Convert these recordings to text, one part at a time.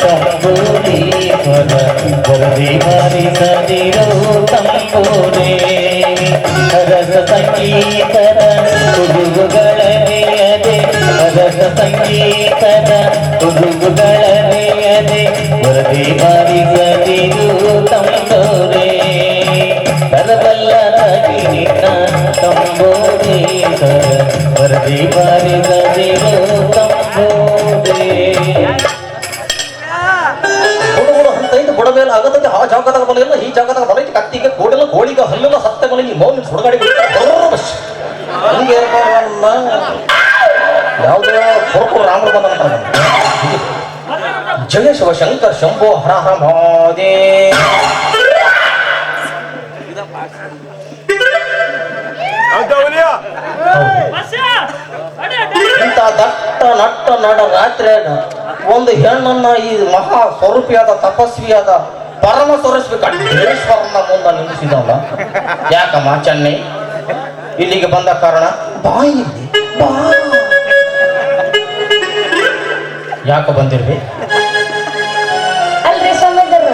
வணக்கம் ಜಾಗದಾಗ ಬಲಿಲ್ಲ ಈ ಜಾಗದಾಗ ಬಲೈತಿ ಕತ್ತಿಗೆ ಕೋಡಿಲ್ಲ ಗೋಳಿಗ ಹಲ್ಲಿಲ್ಲ ಸತ್ತ ಮನೆ ಈ ಮೌನ ಸುಡಗಾಡಿ ಹಿಂಗೆ ಯಾವುದೇ ಕೊರಕು ರಾಮರು ಬಂದ ಜಯ ಶಿವ ಶಂಕರ್ ಶಂಭೋ ಹರ ಹರ ಮಹಾದೇ ಇಂಥ ದಟ್ಟ ನಟ್ಟ ನಡ ರಾತ್ರಿಯಾಗ ಒಂದು ಹೆಣ್ಣನ್ನ ಈ ಮಹಾ ಸ್ವರೂಪಿಯಾದ ತಪಸ್ವಿಯಾದ ಪರಮ ಸ್ವರಸ್ವಿ ಕಟ್ಟೇಶ್ವರನ ಮುಂದೆ ನಿಲ್ಲಿಸಿದವಲ್ಲ? ಯಾಕಮ್ಮ ಚೆನ್ನೈ? ಇಲ್ಲಿಗೆ ಬಂದ ಕಾರಣ? ಬಾಯಿ ಯಾಕೆ ಬಾ. ಯಾಕ ಬಂದಿರ್ವಿ ಅಲ್ರಿ ಸ್ವಾಮಿದರ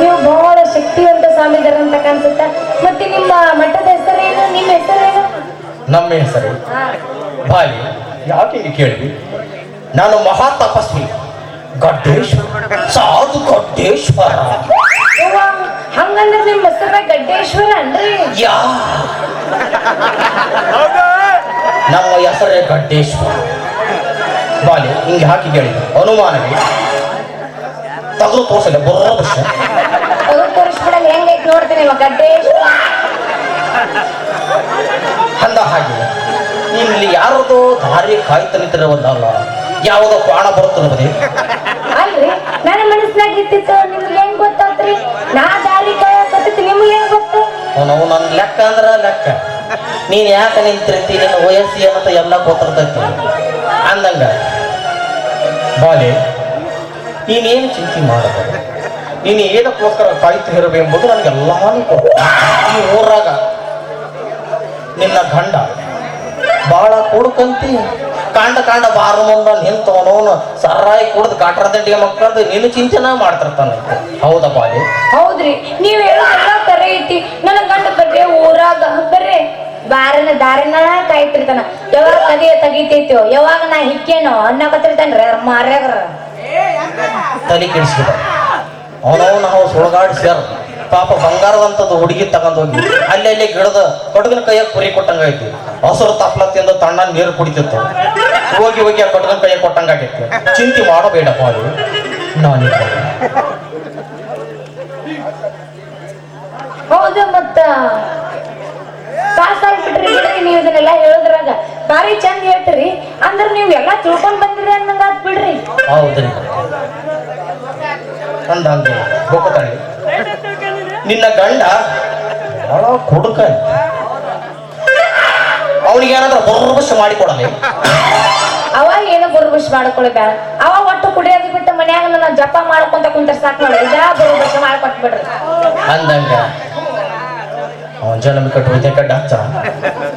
ನೀವು ಬಹಳ ಶಕ್ತಿವಂತ ಸ್ವಾಮಿದರ ಅಂತ ಕಾಣಿಸುತ್ತ? ಮತ್ತೆ ನಿಮ್ಮ ಮಠದ ಹೆಸರೇನು? ನಿಮ್ಮ ಹೆಸರೇನು? ನಮ್ಮ ಹೆಸರು? ಬಾಯಿ ಯಾಕೆ ಇಲ್ಲಿ ಕೇಳಿದ್ವಿ ನಾನು ಮಹಾ ತಪಸ್ವಿ. ಗಡ್ಡೇಶ್ವರ. ಸಾಧು ಗಡ್ಡೇಶ್ವರ. ಹಂಗಂದ್ರ ನಿಮ್ಮ ಹೆಸರ ಗಡ್ಡೇಶ್ವರ ಅನ್ರಿ? ಯಾ? ನಮ್ಮ ಹೆಸರೇ ಗಡ್ಡೇಶ್ವರ. ಬಾಲಿ ಹಿಂಗೆ ಹಾಕಿ ಕೇಳಿದ ಅನುಮಾನವೇ ತಗಲು ತೋರ್ಸಲ್ಲ ಬರೋಬಶ ತಗೋ ತೋರಿಸ್ಬಿಡಲ್ಲ ಹೆಂಗೈತ್ ನೋಡ್ತೀನಿ ಗಡ್ಡೇಶ್ವರ? ಅಂದ ಹಾಗೆ ಇಲ್ಲಿ ಯಾರದೋ ದಾರಿ ಕಾಯ್ತ ನಿಂತಿರವಲ್ಲ ಯಾವುದೋ ಪ್ರಾಣ ಬರುತ್ತಿರಬದೇ ಅಲ್ರಿ ನನ್ನ ಮನಸ್ಸಿನಾಗ ಇತ್ತಿತ್ತು ಗೊತ್ತು ನಾವು ನನ್ನ ಲೆಕ್ಕ ಅಂದ್ರ ಲೆಕ್ಕ. ನೀನ್ ಯಾಕೆ ನಿಂತಿರ್ತಿ? ನಿನ್ನ ವಯಸ್ಸು ಏನಂತ ಎಲ್ಲ ಗೊತ್ತಿರ್ತೈತಿ. ಅಂದಂಗ, ಬಾಲೆ, ನೀನೇನು ಚಿಂತೆ ಮಾಡಬೇಡ. ನೀನು ಏನಕ್ಕೋಸ್ಕರ ಕಾಯ್ತು ಇರಬೇಕೆಂಬುದು ನನಗೆಲ್ಲಾನು ಈ ಊರಾಗ ನಿನ್ನ ಗಂಡ ಬಾಳ ಕುಡ್ಕಂತಿ. ಕಾಂಡ ಕಾಂಡ ಬಾರ ಮುಂದ ನಿಂತವನವನು ಸರ್ರಾಯಿ ಕುಡ್ದು ಕಾಟ್ರ ದಂಡಿಗೆ ಮಕ್ಕಳದು ನೀನು ಚಿಂತನೆ ಮಾಡ್ತಿರ್ತಾನೆ ಹೌದಾ ಬಾಲೆ? ಹೌದ್ರಿ. ನೀವ್ ಹೇಳೋದೆಲ್ಲ ಕರೆ ಐತಿ. ನನ್ನ ಗಂಡ ಬರ್ರೆ ಊರಾಗ ಬರ್ರೆ ಬಾರನ ದಾರಿನ ಕಾಯ್ತಿರ್ತಾನ. ಯಾವಾಗ ತಗಿ ತಗಿತೈತೋ ಯಾವಾಗ ನಾ ಹಿಕ್ಕೇನೋ ಅನ್ನಕತ್ತಿರ್ತಾನ್ರಿ ಮಾರ್ಯಾಗ್ರ ತಲೆ ಕೆಡಿಸ್ಬಿಟ್ಟ. ಅವನವ್ ನಾವು ಸುಳಗಾಡಿ ಸರ್. ಪಾಪ ಬಂಗಾರದಂಥದ್ದು ಹುಡುಗಿ ತಗೊಂಡೋಗಿ ಅಲ್ಲಿ ಅಲ್ಲಿ ಗಿಡದ ಕಡುಗಿನ ಕೈಯಾಗ ಕುರಿ ಕೊಟ್ಟಂಗಾಯ್ತು ಹಸರು ತಪ್ಪಲ ತಿಂದ ತಣ್ಣ ನೀರು ಕುಡಿತಿತ್ತು. ಹೋಗಿ ಹೋಗಿ ಆ ಕೈ ಕೈಯಾಗ ಕೊಟ್ಟಂಗಾಗೈತಿ ಚಿಂತೆ ಮಾಡಬೇಡಪ್ಪ ಅದು. ನಾನು ಹೌದು ಮತ್ತ ಪಾಸ್ ಆಗ್ಬಿಟ್ರಿ ಬಿಡ್ರಿ ನೀವು ಇದನ್ನೆಲ್ಲ ಹೇಳೋದ್ರಾಗ. ಬಾರಿ ಚಂದ ಹೇಳ್ತೀರಿ. ಅಂದ್ರೆ ನೀವು ಎಲ್ಲಾ ತಿಳ್ಕೊಂಡ್ ಬಂದಿರಿ ಅನ್ನಂಗ ಆತ್ ಬಿಡ್ರಿ. ಹೌದ್ರಿ. ನಿನ್ನ ಗಂಡ ಬಹಳ ಕುಡುಕ ಅವನಿಗೆ ಏನಾದ್ರೂ ಬರ್ಬಸ್ ಮಾಡಿಕೊಡಲಿ. ಅವ ಏನೋ ಬುರ್ಬುಷ್ ಮಾಡ್ಕೊಳ್ಬೇಡ. ಅವ ಒಟ್ಟು ಕುಡಿಯೋದು ಬಿಟ್ಟು ಮನ್ಯಾಗ ನನ್ನ ಜಪ ಮಾಡ್ಕೊಂತ ಕುಂತ ಸಾಕ್ ನೋಡಿ. ಇದಾ ಮಾಡ್ಕೊಟ್ಬಿಡ್ರಿ. ಅಂದಂಗ. ಅವನ್ ಜನ್ಮ ಕಟ್ಟು ಕಡ್ಡ ಹಚ್ಚ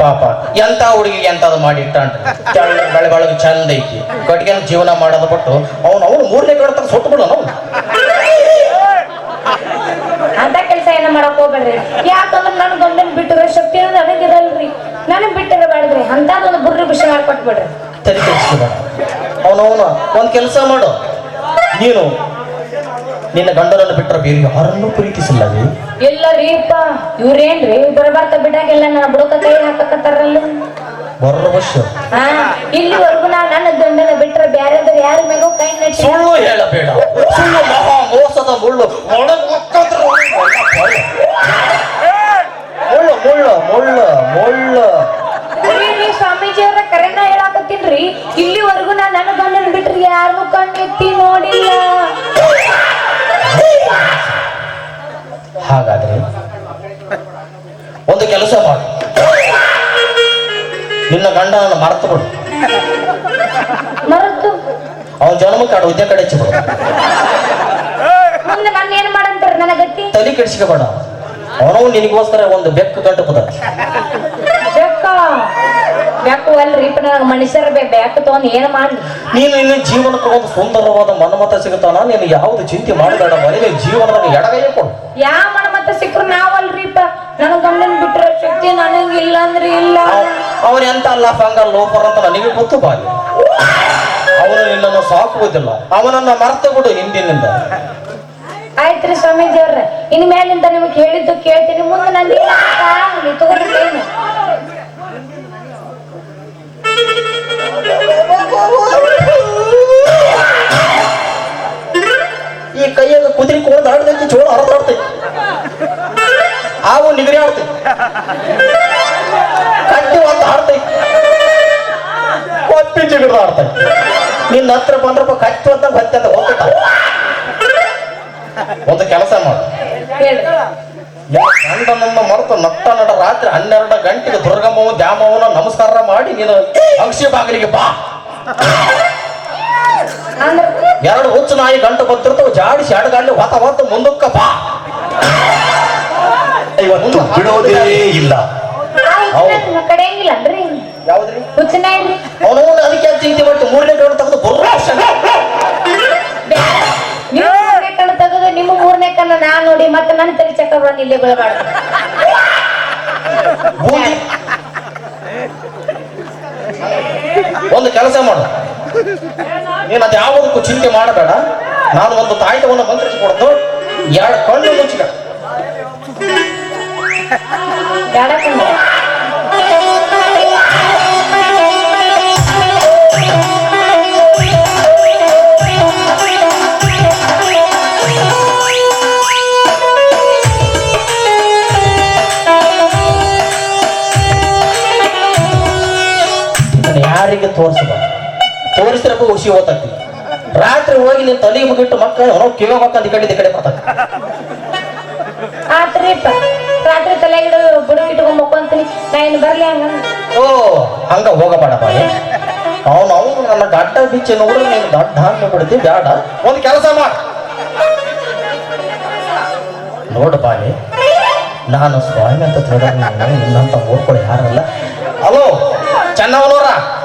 ಪಾಪ. ಎಂತ ಹುಡುಗಿಗೆ ಎಂತದು ಮಾಡಿ ಇಟ್ಟಾನ್ರಿ. ತೆಳ್ಳ ಬೆಳೆ ಬೆಳಗ್ಗೆ ಚಂದ ಐತಿ. ಕಟ್ಗೆನ ಜೀವನ ಮಾಡೋದು ಬಿಟ್ಟು ಅವನು ಅವನು ಮೂರನೇ ಕಡೆ ತಗ ಸುಟ್ಟು ಬಿಡೋನು ಅಂತ ಕೆಲಸ ಏನ ಮಾಡಕ್ ಹೋಗ್ಬೇಡ್ರಿ. ಯಾಕಂದ್ರೆ ನನ್ ಗಂಡನ್ ಬಿಟ್ಟಿರೋ ಶಕ್ತಿ ಅನ್ನೋದು ನನಗಿರಲ್ರಿ. ನನಗ್ ಅಂತ ಅಂತದೊಂದು ಬುರ್ರಿ ಬಿಷ ಮಾಡ್ಕೊಟ್ಬಿಡ್ರಿ. ತಲೆ ಕೆಡಿಸ್ಕೊಬೇಡ ಅವನವನು ಒಂದ್ ಕೆಲಸ ಮಾಡು. ನೀನು ನಿನ್ನ ಗಂಡನನ್ನು ಬಿಟ್ಟರೆ ಬೇರೆ ಯಾರನ್ನೂ ಪ್ರೀತಿಸಿಲ್ಲವೇ ಇಲ್ಲ ಇವ್ರೇನ್ರಿ ಬಿಡಾಗೆಲ್ಲ ನನ್ನ ಬುಡಕ ಕೈ ಹಾಕಕತ್ತಾರಲ್ಲ ಇಲ್ಲಿವರೆಗೂ ನಾ ನನ್ನ ಗಂಡನ ಯಾರ ಮೇಗೂ ಕೈ ನಟ್ಟಿ ಸುಳ್ಳು ಹೇಳಬೇಡ ಸುಳ್ಳು ಮಹಾ ಮೋಸದ ಮುಳ್ಳು ಒಳಗ್ ಮುಳ್ಳು ಮುಳ್ಳು ಮುಳ್ಳು ಮುಳ್ಳು ಸ್ವಾಮೀಜಿ ಅವರ ಕರೆನ ಹೇಳಾಕತ್ತೀನ್ರಿ ಇಲ್ಲಿವರೆಗೂ ನಾ ನನ್ನ ಗಂಡನ ಬಿಟ್ರಿ ಯಾರನ್ನು ಕಣ್ಣೆತ್ತಿ ನೋಡಿಲ್ಲ ಹಾಗಾದ್ರೆ ಒಂದು ಕೆಲಸ ಮಾಡು. ನಿನ್ನ ಗಂಡನನ್ನು ಮರೆತು ಬಿಡು. ಮರೆತು? ಅವನ ಜನ್ಮ ಕಾಡು ಉದ್ಯ ಕಡೆ ಹಚ್ಚಿ ಬಿಡು ಮುಂದೆ ನಾನು ಏನ್ ಮಾಡಂತಾರ ನನ್ನ ಗತಿ? ತಲೆ ಕೆಡಿಸ್ಕೋಬೇಡ ಅವನು ನಿನಗೋಸ್ಕರ ಒಂದು ಬೆಕ್ಕು ಗಂಟು ಪದ ಬೆಕ್ಕ? ಬೆಕ್ಕು ಅಲ್ರಿಪ್ಪ ನನಗೆ ಮನುಷ್ಯರ ಬೇ ಬ್ಯಾಕು ತಗೊಂಡ್ ಏನ್ ಮಾಡ್ಲಿ? ನೀನು ನಿನ್ನ ಜೀವನಕ್ಕೆ ಒಂದು ಸುಂದರವಾದ ಮನಮತ ಸಿಗುತ್ತಾನ? ನೀನು ಯಾವ್ದು ಚಿಂತೆ ಮಾಡಬೇಡ. ಮನೆ ಜೀವನ ಜೀವನದಾಗ ಎಡಗೈಯ ಕೊಡು. ಮನಮತ ಸಿಕ್ಕರು ನಾವಲ್ರಿಪ್ಪ ನನಗ್ ಅಂದ್ರೆ ಇಲ್ಲ. ಅವನ ಎಂತ ಅಲ್ಲ ಫಂಗಲ್ ಲೋಪರ್ ಅಂತ ನನಗೆ ಗೊತ್ತು ಬಾ ಅವನು ನಿನ್ನನ್ನು ಸಾಕುವುದಿಲ್ಲ. ಅವನನ್ನ ಮರ್ತು ಬಿಡು ಹಿಂದಿನಿಂದ. ಆಯ್ತ್ರಿ ಸ್ವಾಮೀಜಿ ಅವ್ರ ಇನ್ ಮೇಲಿಂದ ನಿಮಗೆ ಹೇಳಿದ್ದು ಕೇಳ್ತೀನಿ. ಮುಂದೆ ಏನು ಈ ಕೈಯಾಗ ಕುದುರೆ ಕೊಂಡು ಆಡ್ದೈತಿ ಚೋಳ ಹರಿದಾಡ್ತೈತಿ. ಆವು ನಿಗರಿ ಆಡ್ತೈತಿ. ಜಿಗಿದು ಆಡ್ತೈತಿ ನಿನ್ನ ಹತ್ರ ಬಂದ್ರಪ್ಪ ಕಚ್ಚು ಅಂತ ಹತ್ತಿ ಅಂತ ಹೋಗ್ತೈತ ಒಂದು ಕೆಲಸ ಮಾಡು. ಮರೆತು ನಟ್ಟ ನಡ ರಾತ್ರಿ ಹನ್ನೆರಡು ಗಂಟೆಗೆ ದುರ್ಗಮ್ಮವು ದ್ಯಾಮವನ ನಮಸ್ಕಾರ ಮಾಡಿ ನೀನು ಅಂಶಿ ಬಾಗಿಲಿಗೆ ಬಾ. ಎರಡು ಹುಚ್ಚು ನಾಯಿ ಗಂಟು ಬಂದಿರ್ತಾವ ಜಾಡಿಸಿ ಅಡಗಾಡ್ಲಿ ಹೊತ್ತ ಹೊತ್ತು ಮುಂದಕ್ಕ ಬಾ. ಇವತ್ತು ಬಿಡೋದೇ ಇಲ್ಲ. ಹೌದು ಹುಚ್ಚನ ಅವನು ಅದಕ್ಕೆ ಚಿಂತೆ ಮಾಡ್ತು. ಮೂರನೇ ಕಣ್ಣು ತೆಗೆದು ಬುರ್ರಾಶ ನೀವು ಮೂರನೇ ಕಣ್ಣು ತೆಗೆದು ನಿಮ್ಮ ಮೂರನೇ ಕಣ್ಣು ನಾ ನೋಡಿ ಮತ್ತೆ ನನ್ನ ತಲೆ ಚಕ್ರ ಬಂದು ಇಲ್ಲೇ ಬೀಳಬಾರ್ದು. ಒಂದು ಕೆಲಸ ಮಾಡು. ನೀನು ಅದು ಯಾವುದಕ್ಕೂ ಚಿಂತೆ ಮಾಡಬೇಡ. ನಾನು ಒಂದು ತಾಯಿತವನ್ನು ಮಂತ್ರಿಸಿ ಕೊಡ್ತು. ಎರಡು ಕಣ್ಣು ಮುಚ್ಚಿಕ. ಯಾಡಕಂದ್ರೆ ತೋರಿಸ್ಬ ತೋರಿಸ್ರಪ್ಪ ಹುಸಿ ಓದ್ತತಿ ರಾತ್ರಿ ಹೋಗಿ ನಿನ್ ತಲೆ ಮುಗಿಟ್ಟು ಮಕ್ಕಳು ಅವನು ಕಿವಿ ಮಕ್ಕಳು ಈ ಕಡೆ ಈ ಕಡೆ ಬರ್ತಾನೆ. ಆತ್ರಿಪ್ಪ ರಾತ್ರಿ ಇಟ್ಕೊಂಡ್ ಮಕ್ಕೊಂತೀನಿ. ನಾ ಇನ್ನು ಬರ್ಲಿ ಹಂಗ ಓ ಹಂಗ ಹೋಗಬೇಡ ಬಾಯಿ ಅವನು ಅವನು ನನ್ನ ಗಡ್ಡ ಬಿಚ್ಚಿ ನೋಡಿ ನೀನು ದಡ್ಡ ಹಂಗ ಬಿಡ್ತಿ ಬೇಡ ಒಂದು ಕೆಲಸ ಮಾಡ. ನಾನು ಸ್ವಾಮಿ ಅಂತ ತಿಳಿದ್ರೆ ನಿನ್ನಂತ ಓದ್ಕೊಳ್ಳಿ ಯಾರಲ್ಲ. ಅಲೋ ಚೆನ್ನವನವರ ಹೇಳ್ರಿ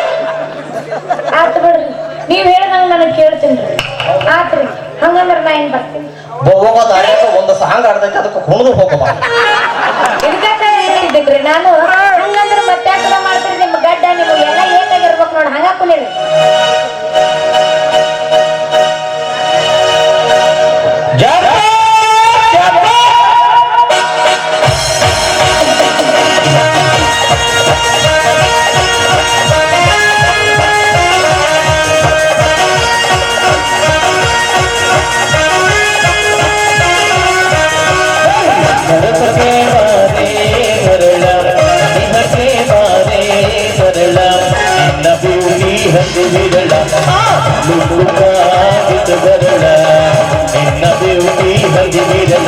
ಆತ್ ಬಿಡ್ರಿ ನೀವ್ ಹೇಳ್ದಂಗ ನನಗ್ ಕೇಳ್ತೀನಿ ಆತ್ರಿ ಹಂಗಂದ್ರ ನಾ ಏನ್ ಬರ್ತೀನಿ? ಹೋಗೋ ದಾರಿಯಾಗ ಒಂದು ಸಾಂಗ್ ಆಡ್ದೈತಿ ಅದಕ್ಕೆ ಕುಣಿದು ಇದಕ್ಕೆ ಇದಕ್ಕ ನಾನು ಹದ್ದು ವಿರಳ ಮುಖಾಗಿತ್ತು ಬರಳ ನಿನ್ನ ದೇವಿ ಹದ್ದು ವಿರಳ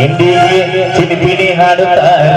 Indiye chimipini hadutara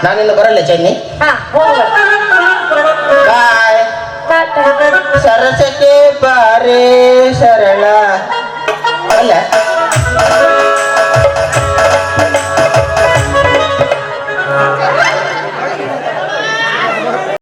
Nani lebaran lecet nih. Ah, Bye. Sarasete bare sarala.